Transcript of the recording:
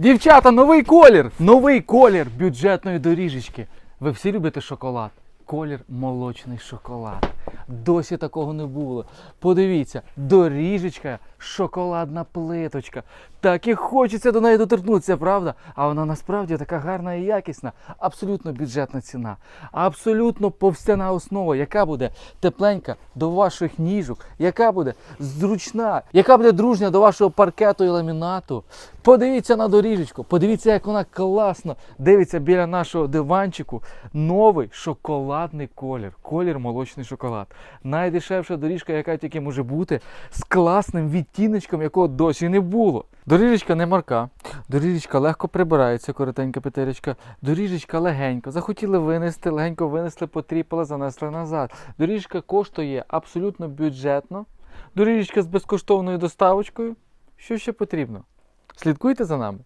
Дівчата, новий колір! Новий колір бюджетної доріжечки. Ви всі любите шоколад? Колір молочний шоколад. Досі такого не було. Подивіться, доріжечка, шоколадна плиточка. Так і хочеться до неї доторкнутися, правда? А вона насправді така гарна і якісна. Абсолютно бюджетна ціна. Абсолютно повстяна основа, яка буде тепленька до ваших ніжок, яка буде зручна, яка буде дружня до вашого паркету і ламінату. Подивіться на доріжечку, подивіться, як вона класно дивиться біля нашого диванчику. Новий шоколадний колір. Колір молочний шоколад. Найдешевша доріжка, яка тільки може бути, з класним відтіночком, якого досі не було. Доріжечка не марка, доріжечка легко прибирається, коротенька петеречка. Доріжечка легенько. Захотіли винести, легенько винесли, потріпали, занесли назад. Доріжка коштує абсолютно бюджетно. Доріжечка з безкоштовною доставочкою. Що ще потрібно? Слідкуйте за нами.